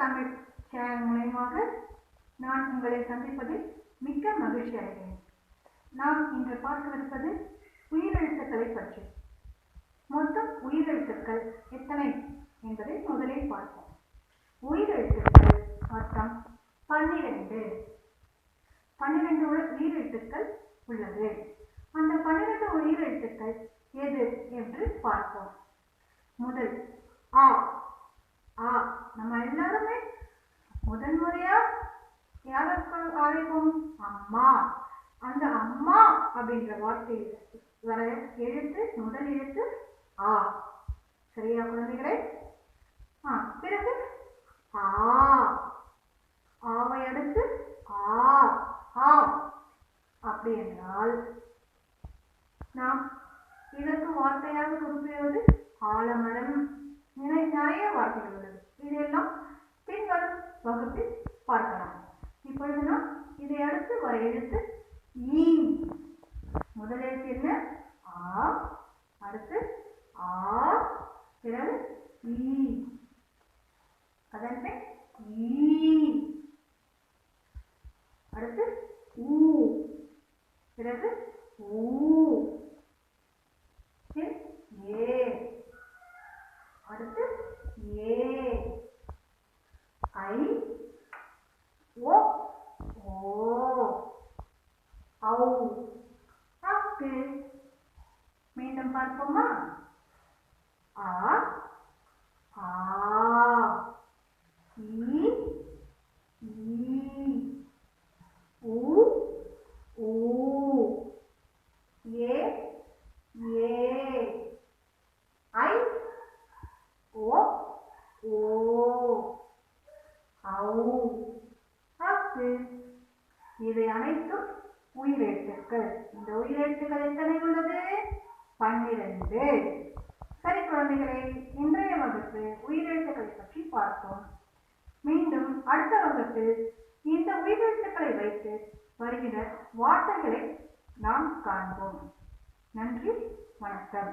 Tamil channel மூலயமாக நான் உங்களை சந்திப்பதில் மிக்க மகிழ்ச்சி அடைகிறேன். நாம் இன்று பார்க்கவிருப்பது உயிரெழுத்துக்களை பற்றி. மொத்தம் உயிரெழுத்துக்கள் எத்தனை என்பதை முதலில் பார்ப்போம். உயிரெழுத்துக்கள் மொத்தம் பன்னிரண்டு. பன்னிரண்டு உயிரெழுத்துக்கள் உள்ளது. அந்த பன்னிரண்டு உயிரெழுத்துக்கள் எது என்று பார்ப்போம். முதல் ஆ ஆ நம்ம எல்லாருமே முதல் முறையா யாருக்கு அம்மா. அந்த அம்மா அப்படின்ற வார்த்தை வர எழுத்து முதல் எழுத்து ஆ. சரியா குழந்தைகளே? ஆ பிறகு ஆ. ஆவை அடுத்து ஆ. ஆ. அப்படி என்றால் நாம் இதற்கு வார்த்தையாக குறிப்பிடுவது ஆலமரம் நிறைய வார்த்தைகள் உள்ளது. இதெல்லாம் பின்வரும் வகுப்பில் அடுத்து ஒரு எழுத்து ஈ. முதல் எழுத்து என்ன? ஆ. அடுத்து ஆ. பிறகு ஈ. அதன் பின் ஈ. அடுத்து ஊ. பிறகு ஊ. பின் ஏ. அடுத்து ஏ. ஐ. மீண்டும் பார்ப்போமா ஆ ஆ ஈ ஈ ஊ ஊ ஏ ஏ ஐ ஓ ஓ ஔ அக்கு இவை அனைத்தும் உயிரெழுத்துக்கள் இந்த உயிரெழுத்துக்கள் எத்தனை உள்ளது உண்டு சரி குழந்தைகளே இன்றைய வகுப்பு உயிரெழுத்துக்களை பற்றி பார்த்தோம் மீண்டும் அடுத்த வகுப்பில் இந்த உயிரெழுத்துக்களை வைத்து வருகிற வார்த்தைகளை நாம் காண்போம். நன்றி வணக்கம்.